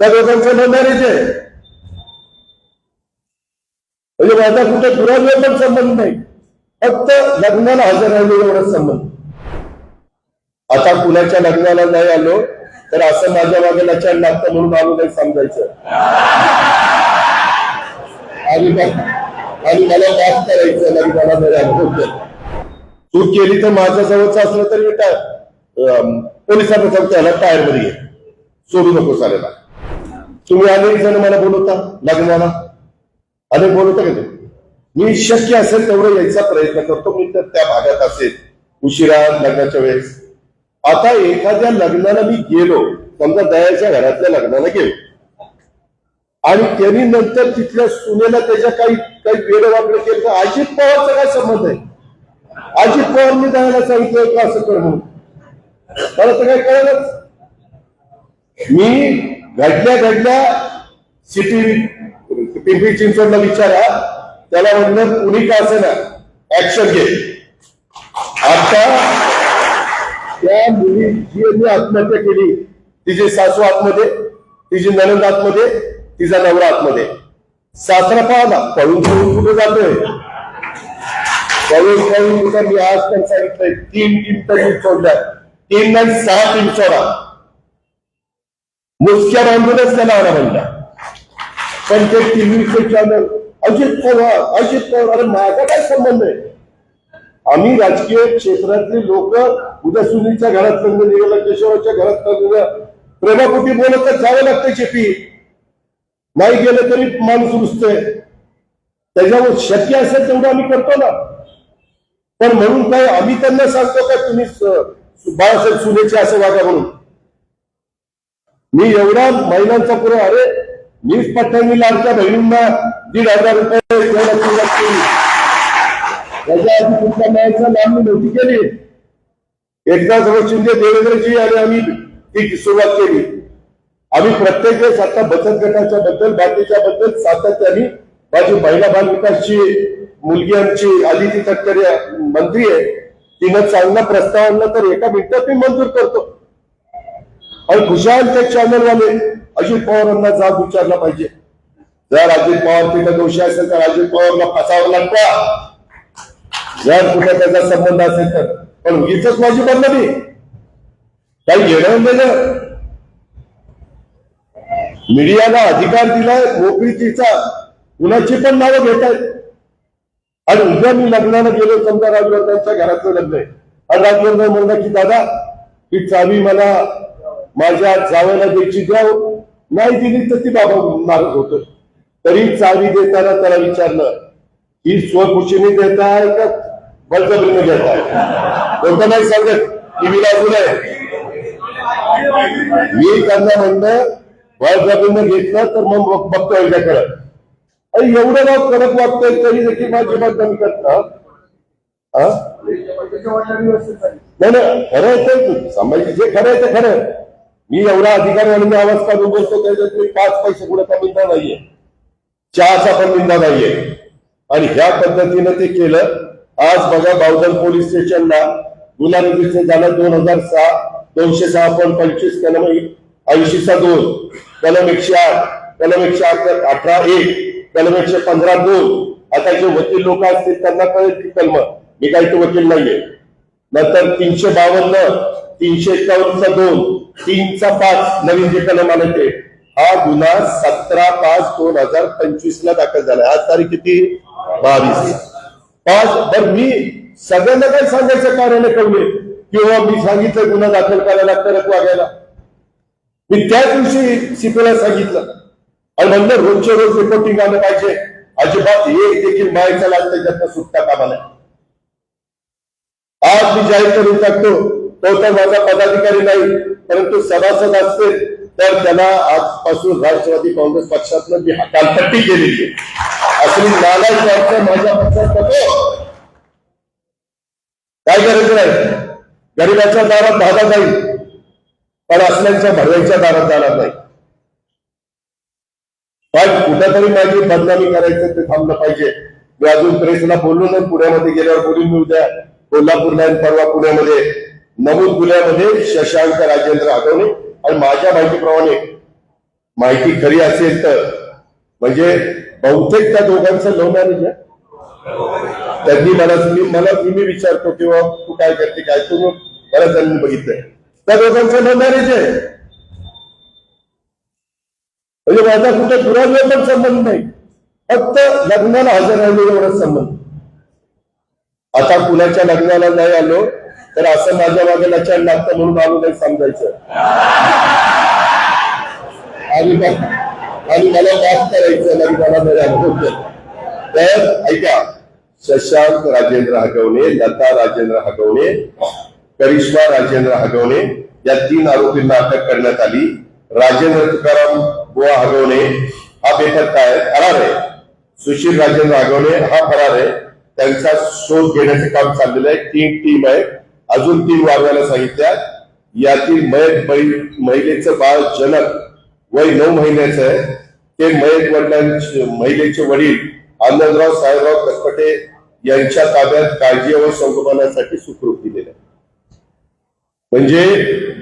त्या दोघांचं लव्ह आहे. म्हणजे माझा कुठे दुराग्रह पण संबंध नाही. फक्त लग्नाला हजर राहिले एवढाच संबंध. आता कुणाच्या लग्नाला नाही आलो तर असं माझ्या मागे लक्षात लागतं म्हणून आलो नाही समजायचं. आणि आणि मला माफ करायचं लग्नाला नाही आलो. होतं. केली तर माझ्या जवळचं असलं तरी मी काय अं, पोलिसांना सांगतो याला टायरमध्ये सोडू नको चालेल तुम्ही अनेक जण मला बोलवता लग्नाला अनेक बोलवता का मी शक्य असेल तेवढं यायचा प्रयत्न करतो मी तर त्या भागात असेल. उशिरा लग्नाच्या वेळेस. आता एखाद्या लग्नाला मी गेलो समजा दयाच्या घरातल्या लग्नाला गेलो. आणि त्यांनी नंतर तिथल्या सुनेला त्याच्या काही काही वेळ वाकडं केलं तर अजित पवारचा काय संबंध आहे? अजित पवारनी दयाला सांगितलं का असं कर म्हणून. मला तर काय कळलंच. मी घडल्या घडल्या सिटी पिंपरी चिंचवडला विचारा त्याला म्हणलं कुणी का असे ना ऍक्शन घे. आता त्या मुली जी आत्महत्या केली तिचे सासू आतमध्ये तिची ननंद आतमध्ये तिचा नवरा आतमध्ये. सासरा पाहला पळून पळून कुठे जातोय? पळून पळून कुठं मी आज पण सांगितलंय तीन टीम तर सोडल्या. तीन नाही सहा टीम सोडा. मुसक्या बांधूनच त्याला आणा म्हणला. पण ते टीव्हीचे चॅनल अजित पवार अजित पवार अरे माझा काय संबंध आहे? आम्ही राजकीय क्षेत्रातली लोक उद्या सुनीलच्या घरात लग्न निघाला केशवाच्या घरात लग्न प्रेमापोटी तर जावं लागतं शेती नाही गेलं तरी माणूस रुसतोय. त्याच्यावर शक्य असेल तेवढं आम्ही करतो ना. पण म्हणून काय आम्ही त्यांना सांगतो का तुम्ही बाळासाहेब सुनेचे असं वागा म्हणून? मी एवढ्या महिलांचा पुरे अरे मीच पठ्ठ्यांनी आमच्या बहिणींना दीड हजार रुपये द्यायला तुमच्या केली त्याच्या आधी मी नव्हती केली. एकदा समोर शिंदे देवेंद्रजी आणि आम्ही ती सुरुवात केली. आम्ही प्रत्येक वेळेस आता बचत गटाच्या बद्दल बाकीच्या बद्दल सातत्याने माझी महिला बालविकासची मुलगी आमची आदिती तटकरे मंत्री आहे. तिनं चांगला प्रस्ताव आणला तर एका मिनिटात मी मंजूर करतो. आणि खुशाल ते चॅनलवाले. अजित पवारांना जाब विचारला पाहिजे. जर अजित पवार तिथं दोषी असेल तर अजित पवारला फसावं लागता. जर कुठे त्याचा संबंध असेल तर. पण उगीच माझी बदलली काही घेणं देणं मीडियाला अधिकार दिलाय नोकरीचा कुणाची पण नावं घेत आहेत आणि उद्या मी लग्नाला गेलो समजा राजवर्धनच्या घरातलं लग्न आहे. आणि राजवर्धन म्हणलं की दादा ही चावी मला माझ्या जावयाला द्यायची द्याव नाही दिली तर ती बाबा मारत होत. तरी चावी देताना त्याला विचारलं ही स्वखुशीने देताय का बळजबरीने देताय? कोणतं नाही सांगत. टीव्हीला अजून आहे. मी त्यांना म्हणलं बळजबरीने घेतलं तर मग बघतोय बघतो एकदा अरे एवढं नाव करत वागतोय तरी देखील माझी मत करता. नाही नाही खरं आहे ते समाज जे खरं आहे ते खरं आहे. मी एवढा अधिकारी आणि आवाज काढून बोलतो त्याच्यात मी पाच पैसे कुठे कमीचा नाहीये. चहाचा पण निंदा नाहीये. आणि ह्या पद्धतीनं ते केलं. आज बघा बावधन पोलीस स्टेशनला गुन्हा रजिस्टर झाला दोन हजार सहा दोनशे सहा पॉईंट पंचवीस कलम ऐंशीचा दोन कलम एकशे आठ कलम एकशे अठरा एक कलम एकशे पंधरा दोन. आता जे वकील लोक असतील त्यांना कळेल ती कलम. मी काही तो वकील नाहीये. नंतर तीनशे बावन्न तीनशे एकावन्नचा दोन तीनचा पाच नवीन जे कलम आले ते. हा गुन्हा सतरा पाच दोन हजार पंचवीस ला दाखल झाला. आज तारीख किती? बावीस. पाच बर मी सगळ्यांना काय सांगायचं कारण कळले किंवा मी सांगितलं गुन्हा दाखल करायला करत वागायला. मी त्याच दिवशी सीपीला सांगितलं. आणि म्हणलं रोजच्या रोज रिपोर्टिंग आलं पाहिजे. अजिबात एक देखील बाहेरचा लाग त्याच्यातनं सुटता कामा नाही आज मी जाहीर करून टाकतो तो तर माझा पदाधिकारी नाही परंतु सभासद असते तर त्याला आजपासून राष्ट्रवादी काँग्रेस पक्षातनं मी हकालपट्टी केलेली आहे. असली नालायक वाटतं माझ्या पक्षात नको. काय करायचं नाही. गरिबाच्या दारात धागा नाही. पण असल्यांच्या भरव्याच्या दारात जाणार नाही. पण कुठेतरी माझी बदनामी करायचं ते थांबलं पाहिजे. मी अजून प्रेसला बोललो नाही पुण्यामध्ये गेल्यावर बोलून मी उद्या कोल्हापूरला परवा पुण्यामध्ये. नमूद गुन्ह्यामध्ये शशांक राजेंद्र आठवणे आणि माझ्या माहितीप्रमाणे माहिती खरी असेल तर म्हणजे बहुतेक त्या दोघांचं लव्ह मॅरेज आहे. त्यांनी मला मी मला मी विचारतो किंवा तू काय करते काय तू मग बऱ्याच जणांनी बघितलंय. त्या दोघांचं लव्ह मॅरेज आहे. म्हणजे माझा कुठे दुराग्रह पण संबंध नाही. फक्त लग्नाला हजर राहिले एवढाच संबंध. आता कुणाच्या लग्नाला नाही आलो तर असं माझ्या मागे लक्षात लागतं म्हणून आम्ही काही समजायचं. आणि आणि मला माफ करायचं आणि मला मिळालं तर ऐका शशांक राजेंद्र हगवणे लता राजेंद्र हगवणे करिश्मा राजेंद्र हगवणे या तीन आरोपींना अटक करण्यात आली. राजेंद्र तुकाराम बुवा हगवणे हा बेपत्ता आहे फरार आहे. सुशील राजेंद्र हगवणे हा फरार आहे. त्यांचा शोध घेण्याचे काम चाललेलं आहे. तीन टीम आहे अजून तीन वारवायला सांगितल्या यातील मयत महिलेचं बाळ जनक वय नऊ महिन्याचं आहे. ते मयत वडिलांचे महिलेचे वडील आनंदराव साहेबराव कसपटे यांच्या ताब्यात काळजी व संगोपनासाठी सुखरूप दिलेले. म्हणजे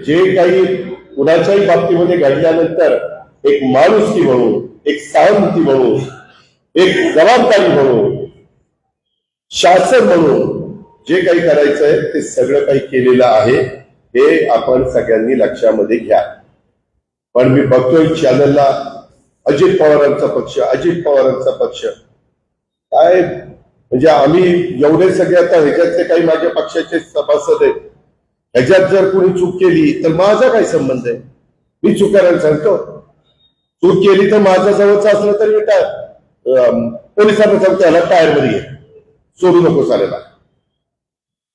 जे काही कुणाच्याही बाबतीमध्ये घडल्यानंतर एक माणुसकी म्हणून एक सहानुभूती म्हणून एक जबाबदारी म्हणून शासन म्हणून जे काही करायचं आहे ते सगळं काही केलेलं आहे हे आपण सगळ्यांनी लक्षामध्ये घ्या. पण मी बघतोय चॅनलला अजित पवारांचा पक्ष अजित पवारांचा पक्ष. काय म्हणजे आम्ही एवढे सगळे आता ह्याच्यातले काही माझ्या पक्षाचे सभासद आहेत. ह्याच्यात जर कोणी चूक केली तर माझा काय संबंध आहे? मी चूक करायला सांगतो. चूक केली तर माझ्या जवळचा असलं तरी मी काय पोलिसांना सांगतो याला टायरमध्ये सोडू नको चालेल